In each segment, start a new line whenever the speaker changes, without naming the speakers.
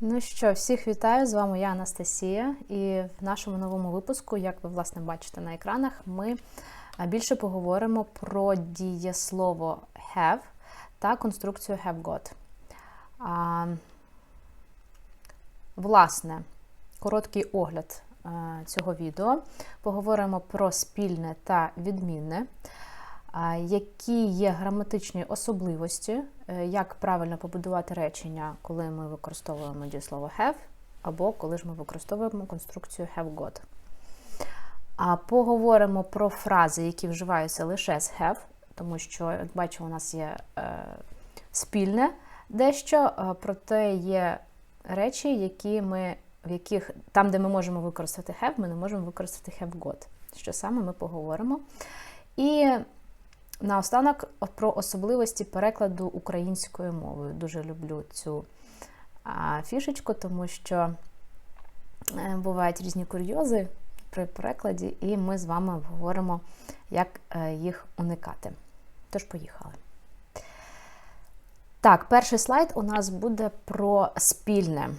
Ну що, всіх вітаю! З вами я Анастасія, і в нашому новому випуску, як ви власне бачите на екранах, ми більше поговоримо про дієслово have та конструкцію have got. А, Власне, короткий огляд цього відео. Поговоримо про спільне та відмінне які є граматичні особливості, як правильно побудувати речення, коли ми використовуємо дієслово have, або коли ж ми використовуємо конструкцію have got. А поговоримо про фрази, які вживаються лише з have, тому що, як бачимо, у нас є е, спільне дещо, е, проте є речі, які ми, в яких там, де ми можемо використати have, ми не можемо використати have got. Що саме ми поговоримо. І Наостанок про особливості перекладу українською мовою. Дуже люблю цю фішечку, тому що е, бувають різні курйози при перекладі, і ми з вами обговоримо, як е, їх уникати. Тож, поїхали. Так, перший слайд у нас буде про спільне.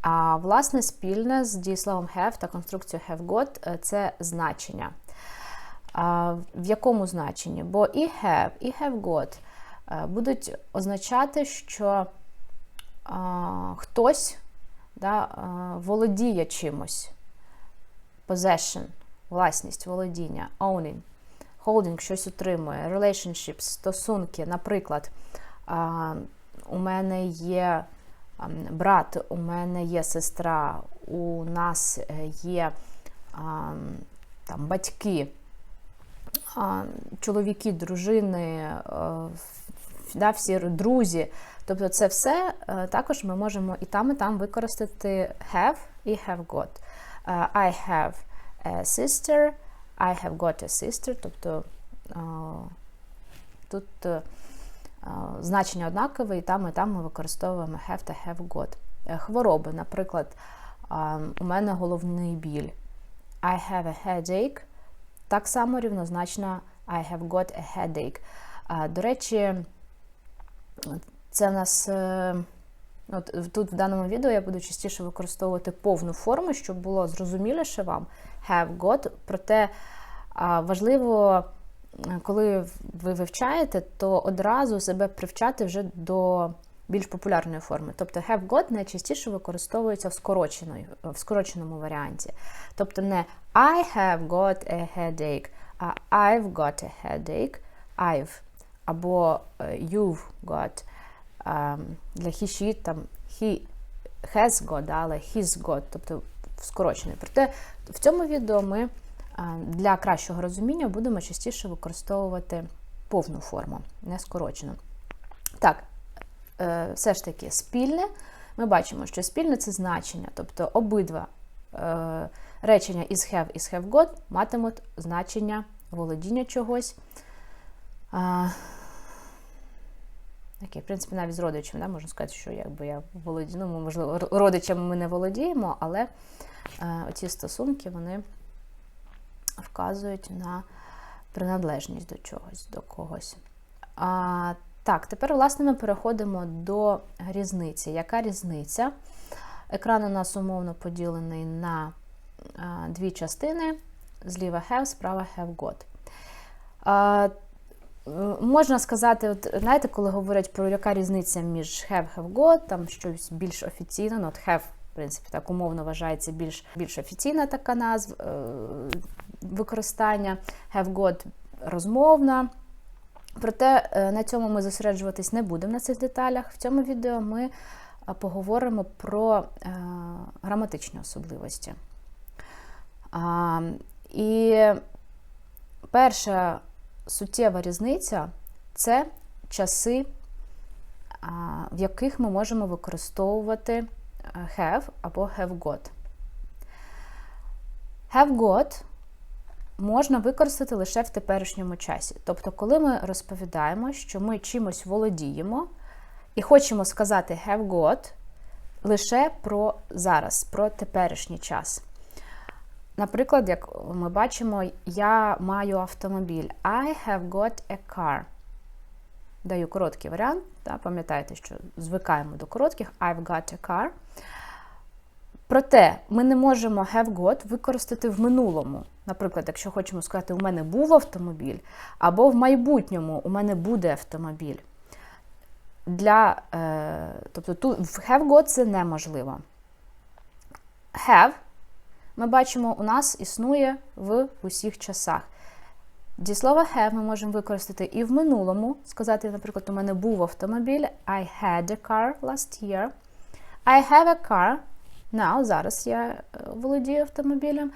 А власне, спільне з дієсловом have та конструкцією have got е, це значення. В якому значенні? Бо і have, і have got е, будуть означати, що хтось да, володіє чимось. Possession, власність, володіння, owning, holding щось утримує, relationships, стосунки. Наприклад, у мене є брат, у мене є сестра, у нас е, є там, батьки чоловіки, дружини, е, да, всі друзі. Тобто це все е, також ми можемо і там, і там використати have і have got. Е, I have a sister, I have got a sister. Тобто тут значення однакове, і там, і там ми використовуємо have та have got. Хвороби, наприклад, у мене головний біль. I have a headache. Так само рівнозначно I have got a headache. До речі, це нас е, от тут в даному відео я буду частіше використовувати повну форму, щоб було зрозуміліше вам have got. Проте важливо, коли ви вивчаєте, то одразу себе привчати вже до більш популярної форми. Тобто have got найчастіше використовується в, в скороченому варіанті. Тобто не I have got a headache, а I've got a headache, I've або е, you've got. Для he, she, там he has got, але he's got, тобто скорочений. Проте в цьому відео ми для кращого розуміння будемо частіше використовувати повну форму, не скорочену. Так, Е, все ж таки спільне, ми бачимо, що спільне це значення, тобто обидва е, речення із have і have got матимуть значення володіння чогось. Окей, в принципі, навіть з родичами, да, можна сказати, що якби я володію, ну, можливо, родичами ми не володіємо, але е, оці стосунки вони вказують на приналежність до чогось, до когось. А, так, тепер, власне, ми переходимо до різниці. Яка різниця? Екран у нас умовно поділений на а, дві частини: зліва have, справа have got. А, Можна сказати, от, знаєте, коли говорять про яка різниця між have, have got, там щось більш офіційне, ну, от have, в принципі, так умовно вважається більш більш офіційна така назва е, використання, have got розмовна. Проте е, на цьому ми зосереджуватись не будемо на цих деталях. В цьому відео ми е, поговоримо про е, граматичні особливості. І перша суттєва різниця це часи, в яких ми можемо використовувати have або have got. Have got можна використати лише в теперішньому часі. Тобто, коли ми розповідаємо, що ми чимось володіємо і хочемо сказати have got лише про зараз, про теперішній час. Наприклад, як ми бачимо, я маю автомобіль. I have got a car. даю короткий варіант. Да, Пам'ятаєте, що звикаємо до коротких I've got a car. Проте ми не можемо have got використати в минулому. Наприклад, якщо хочемо сказати, у мене був автомобіль, або в майбутньому у мене буде автомобіль. Для, е, Тобто тут в have got це неможливо. Have, ми бачимо, у нас існує в усіх часах. Дієслово have ми можемо використати і в минулому. Сказати, наприклад, у мене був автомобіль. I had a car last year. I have a car. Now, зараз я е, володію автомобілем.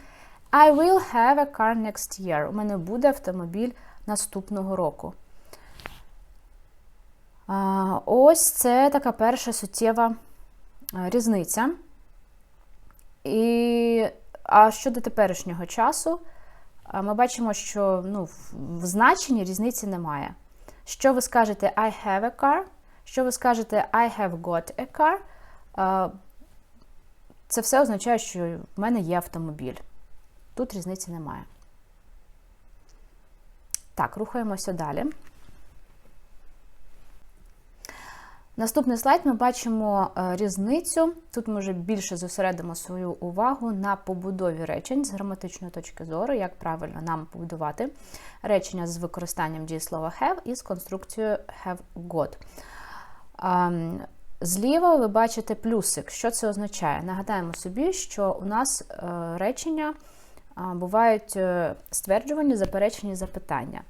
I will have a car next year. У мене буде автомобіль наступного року. Ось це така перша суттєва е, різниця. І, А щодо теперішнього часу, ми бачимо, що ну, в значенні різниці немає. Що ви скажете I have a car, що ви скажете I have got a car, це все означає, що в мене є автомобіль. Тут різниці немає. Так, рухаємося далі. Наступний слайд ми бачимо е, різницю. Тут ми вже більше зосередимо свою увагу на побудові речень з граматичної точки зору, як правильно нам побудувати речення з використанням дієслова have і з конструкцією have got. Зліва ви бачите плюсик. Що це означає? Нагадаємо собі, що у нас е, речення бувають е, стверджувані, заперечені запитання.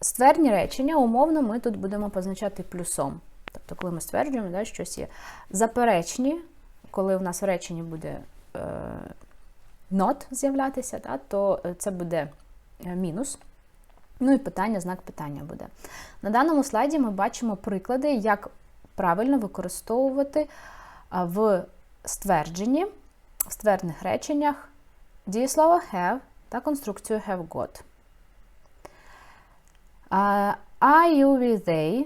Ствердні речення, умовно, ми тут будемо позначати плюсом. Тобто, коли ми стверджуємо, да, щось є заперечні, коли в нас в реченні буде е, not з'являтися, да, то це буде е, мінус. Ну і питання, знак питання буде. На даному слайді ми бачимо приклади, як правильно використовувати в ствердженні, в ствердних реченнях дієслово have та конструкцію have got. I, you, we, they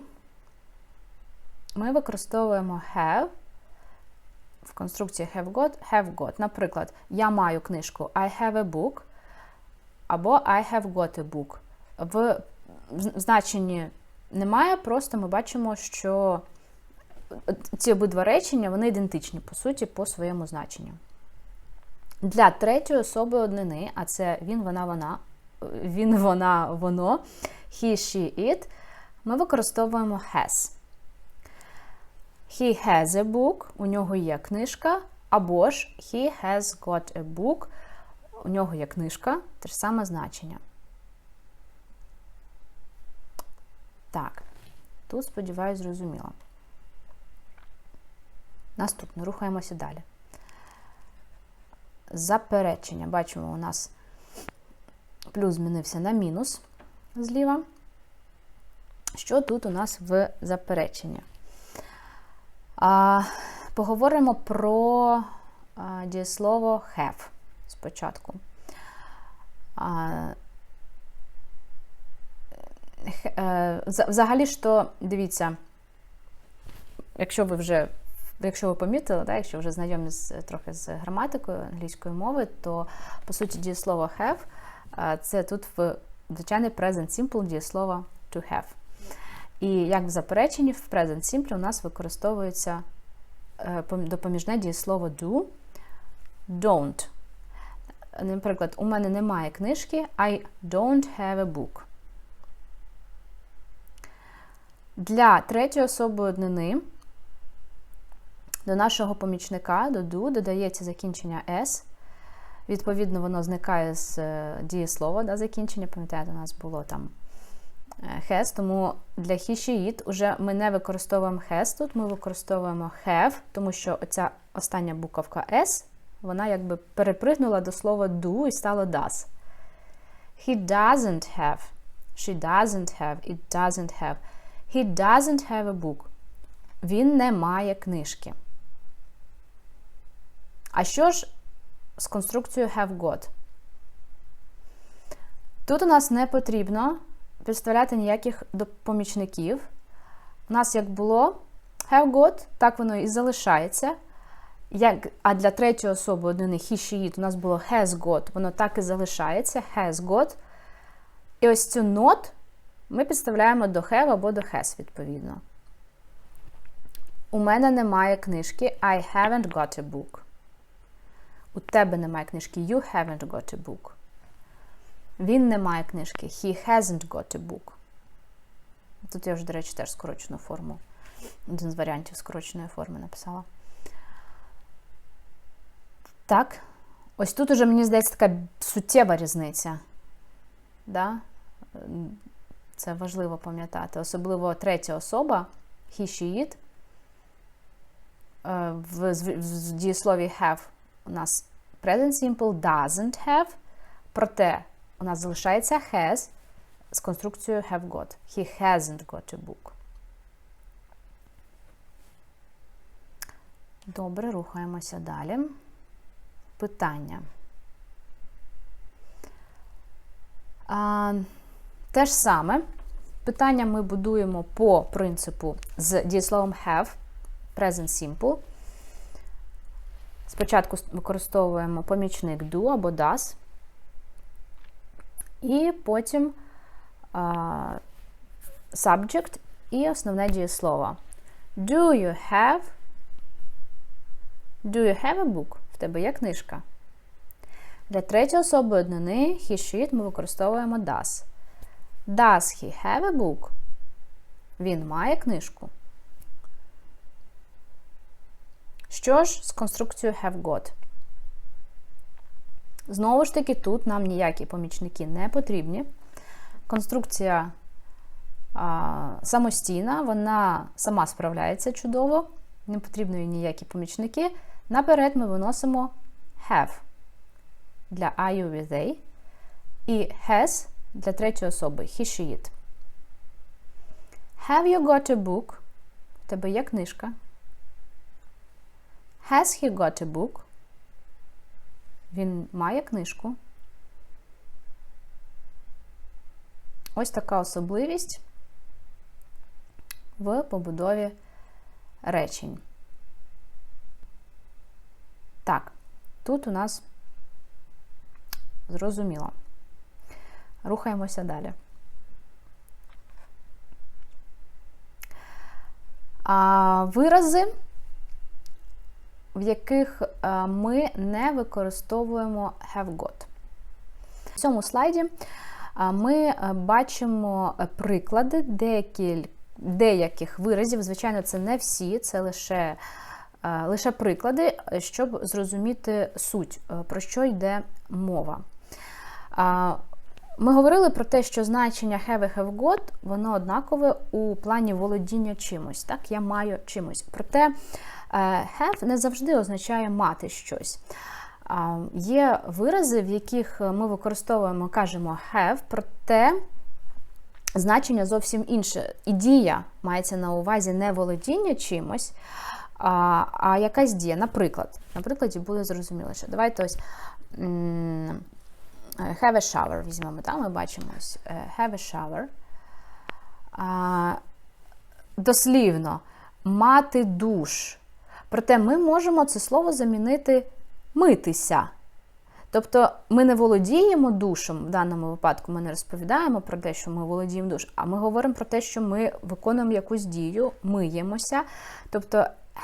ми використовуємо have в конструкції have got, have got. Наприклад, я маю книжку I have a book або I have got a book. В значенні немає, просто ми бачимо, що ці обидва речення вони ідентичні, по суті, по своєму значенню. Для третьої особи однини, а це він, вона, вона, він, вона, воно, he, she, it, ми використовуємо has. He has a book, у нього є книжка, або ж he has got a book, у нього є книжка, те ж саме значення. Так, тут, сподіваюся, зрозуміло. Наступне, рухаємося далі. Заперечення. Бачимо, у нас плюс змінився на мінус зліва. Що тут у нас в запереченні? А, Поговоримо про а, дієслово have спочатку. А, е, Взагалі то, дивіться, якщо ви вже Якщо ви помітили, да, якщо вже знайомі з, трохи з граматикою англійської мови, то по суті дієслово have це тут в звичайний present simple дієслово to have. І як в запереченні, в Present Simple у нас використовується е, допоміжне дієслово do, don't. Наприклад, у мене немає книжки, I don't have a book. Для третьої особи однини до нашого помічника, до do, додається закінчення S. Відповідно, воно зникає з е, дієслова да, закінчення. Пам'ятаєте, у нас було там has, тому для he, she, уже ми не використовуємо has тут, ми використовуємо have, тому що оця остання буковка S, вона якби перепригнула до слова do і стало does. He doesn't have. She doesn't have. It doesn't have. He doesn't have a book. Він не має книжки. А що ж з конструкцією have got? Тут у нас не потрібно підставляти ніяких помічників. У нас як було have got, так воно і залишається. Як, А для третьої особи однини he, she, it у нас було has got, воно так і залишається, has got. І ось цю not ми підставляємо до have або до has, відповідно. У мене немає книжки I haven't got a book. У тебе немає книжки You haven't got a book. Він не має книжки He hasn't got a book. Тут я вже, до речі, теж скорочену форму. Один з варіантів скороченої форми написала. Так. Ось тут уже, мені здається, така суттєва різниця. Да? Це важливо пам'ятати. Особливо третя особа, he, she, it. Е, В, дієслові have у нас present simple doesn't have, проте у нас залишається has з конструкцією have got. He hasn't got a book. Добре, рухаємося далі. Питання. А, Те ж саме. Питання ми будуємо по принципу з дієсловом have, present simple. Спочатку використовуємо помічник do або does. І потім а, subject і основне дієслово. Do you have Do you have a book? В тебе є книжка. Для третьої особи однини he, she, ми використовуємо does. Does he have a book? Він має книжку. Що ж з конструкцією have got? Знову ж таки, тут нам ніякі помічники не потрібні. Конструкція а, самостійна, вона сама справляється чудово, не потрібні ніякі помічники. Наперед ми виносимо have для I, you, they і has для третьої особи he, she, it. Have you got a book? У тебе є книжка. Has he got a book? Він має книжку. Ось така особливість в побудові речень. Так, тут у нас зрозуміло. Рухаємося далі. А, Вирази, в яких ми не використовуємо have got. В цьому слайді ми бачимо приклади деяких, деяких виразів. Звичайно, це не всі, це лише лише приклади, щоб зрозуміти суть, про що йде мова. Ми говорили про те, що значення have і have got, воно однакове у плані володіння чимось. Так, я маю чимось. Проте have не завжди означає мати щось. Є вирази, в яких ми використовуємо, кажемо have, проте значення зовсім інше. І дія мається на увазі не володіння чимось, а а якась дія. Наприклад, на прикладі буде зрозуміліше. Давайте ось have a shower візьмемо. Там ми бачимо ось е, have a shower. Дослівно мати душ. Проте ми можемо це слово замінити митися. Тобто ми не володіємо душем, в даному випадку ми не розповідаємо про те, що ми володіємо душ, а ми говоримо про те, що ми виконуємо якусь дію, миємося. Тобто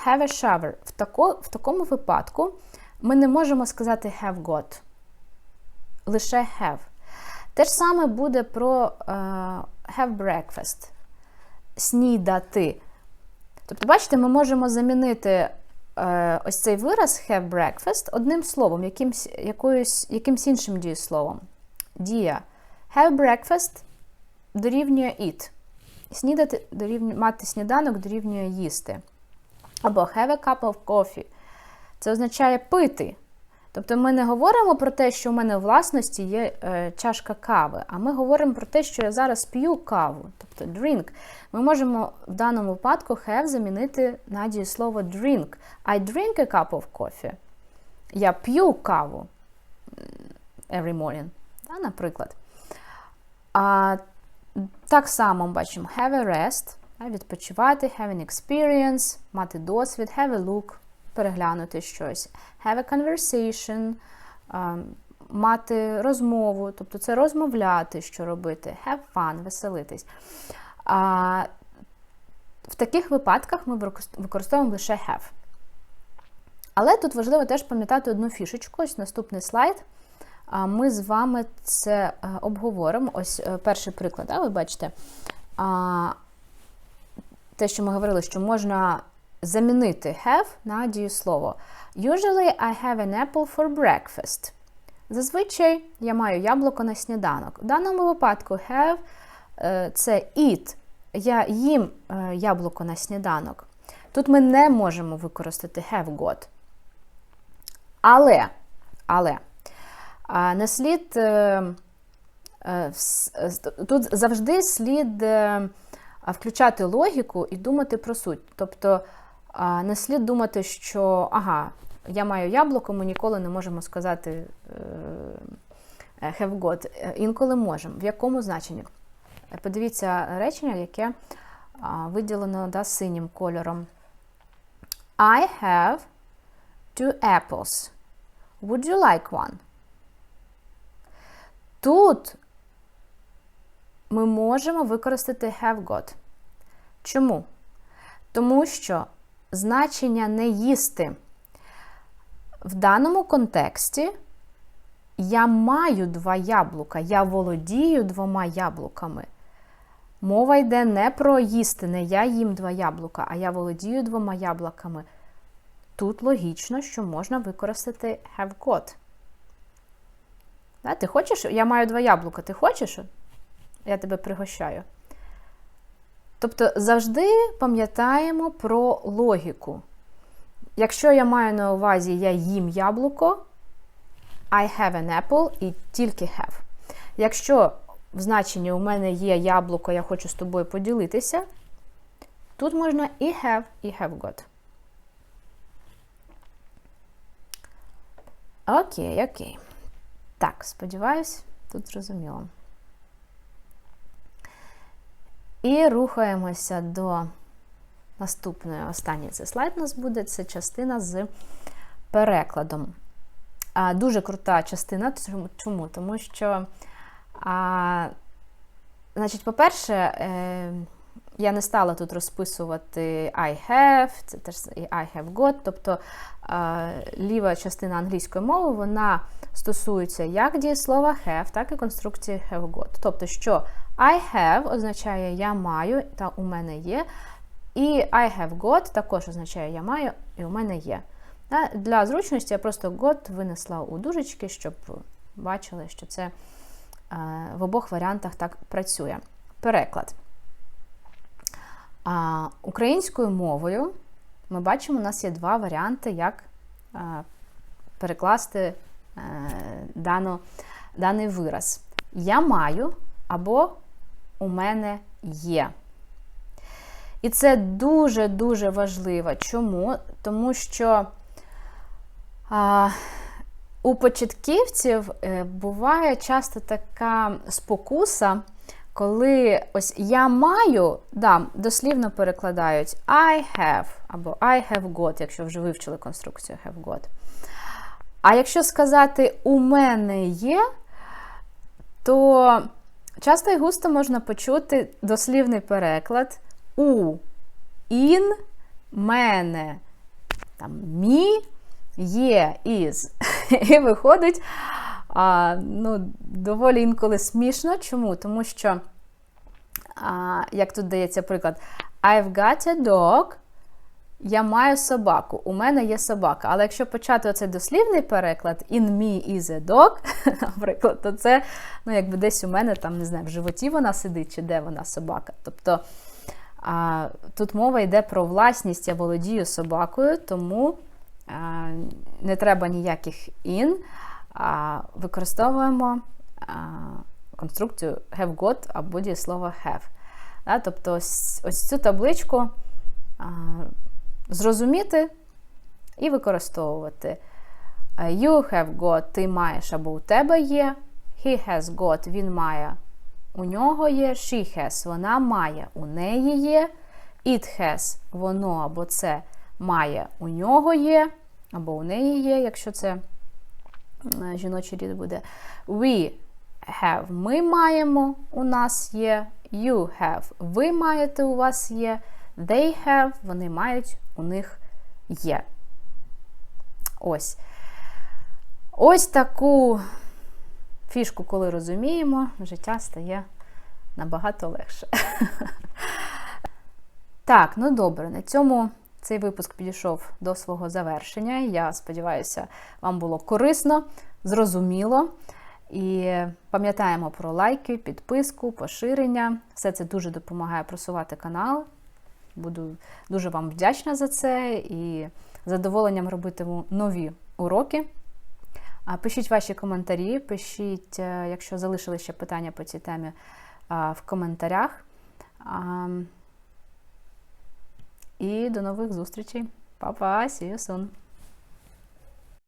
have a shower. В, тако, в такому випадку ми не можемо сказати have got. Лише have. Те ж саме буде про uh, have breakfast. Снідати. Тобто, бачите, ми можемо замінити е, ось цей вираз have breakfast одним словом, якимсь, якоюсь, якимсь іншим дієсловом. Дія. Have breakfast дорівнює eat. Снідати дорівнює, мати сніданок дорівнює їсти. Або have a cup of coffee. Це означає пити. Тобто ми не говоримо про те, що в мене у власності є е, чашка кави, а ми говоримо про те, що я зараз п'ю каву, тобто drink. Ми можемо в даному випадку have замінити на дієслово drink. I drink a cup of coffee. Я п'ю каву every morning, да, наприклад. А, Так само бачимо have a rest відпочивати, have an experience, мати досвід, have a look, переглянути щось, have a conversation, мати розмову, тобто це розмовляти, що робити, have fun, веселитись. А, В таких випадках ми використовуємо лише have. Але тут важливо теж пам'ятати одну фішечку. Ось наступний слайд. Ми з вами це е, обговоримо. Ось е, перший приклад, да, ви бачите. Те, що ми говорили, що можна замінити have на дієслово. Usually I have an apple for breakfast. Зазвичай я маю яблуко на сніданок. В даному випадку have е, це eat. Я їм яблуко на сніданок. Тут ми не можемо використати have got. Але, але не слід е, е, тут завжди слід е, включати логіку і думати про суть. Тобто не слід думати, що ага, я маю яблуко, ми ніколи не можемо сказати have got. Інколи можемо. В якому значенні? Подивіться речення, яке виділено да, синім кольором. I have two apples. Would you like one? Тут ми можемо використати have got. Чому? Тому що значення не їсти. В даному контексті я маю два яблука, я володію двома яблуками. Мова йде не про їсти, не я їм два яблука, а я володію двома яблуками. Тут логічно, що можна використати have got. Да, Ти хочеш? Я маю два яблука. Ти хочеш? Я тебе пригощаю. Тобто завжди пам'ятаємо про логіку. Якщо я маю на увазі я їм яблуко, I have an apple і тільки have. Якщо в значенні у мене є яблуко, я хочу з тобою поділитися, тут можна і have, і have got. Окей, окей. Так, сподіваюсь, тут зрозуміло. І рухаємося до наступної. Останній цей слайд у нас буде це частина з перекладом. А, Дуже крута частина. Чому? Тому що, а, значить, по-перше, е, я не стала тут розписувати I have, це теж і I have got, тобто ліва частина англійської мови вона стосується як дієслова have, так і конструкції have got. Тобто, що I have означає я маю та у мене є. І I have got також означає я маю і у мене є. Для зручності я просто got винесла у дужечки, щоб бачили, що це в обох варіантах так працює. Переклад. А Українською мовою ми бачимо, у нас є два варіанти, як перекласти а, е, дану, даний вираз. Я маю або у мене є. І це дуже-дуже важливо. Чому? Тому що а, у початківців е, буває часто така спокуса коли ось я маю, да, дослівно перекладають I have або I have got, якщо вже вивчили конструкцію have got. А якщо сказати у мене є, то часто і густо можна почути дослівний переклад у in, мене, там, мі, є, із. І виходить а, ну, доволі інколи смішно. Чому? Тому що, а, як тут дається приклад, I've got a dog. Я маю собаку, у мене є собака. Але якщо почати оцей дослівний переклад, in me is a dog, наприклад, то це ну, якби десь у мене там, не знаю, в животі вона сидить, чи де вона собака. Тобто а, тут мова йде про власність, я володію собакою, тому а, не треба ніяких in використовуємо конструкцію have got або дієслово have. Тобто ось, ось цю табличку зрозуміти і використовувати. You have got, ти маєш або у тебе є. He has got, він має, у нього є. She has, вона має, у неї є. It has, воно або це має, у нього є, або у неї є, якщо це Жіночий рід буде we have. Ми маємо, у нас є. You have. Ви маєте, у вас є. They have, вони мають, у них є. Ось. Ось таку фішку, коли розуміємо, життя стає набагато легше. Так, ну добре, на цьому цей випуск підійшов до свого завершення. Я сподіваюся, вам було корисно, зрозуміло. І пам'ятаємо про лайки, підписку, поширення. Все це дуже допомагає просувати канал. Буду дуже вам вдячна за це і задоволенням робитиму нові уроки. Пишіть ваші коментарі, пишіть, е, якщо залишили ще питання по цій темі в коментарях. І до нових зустрічей. Па-па, see you soon!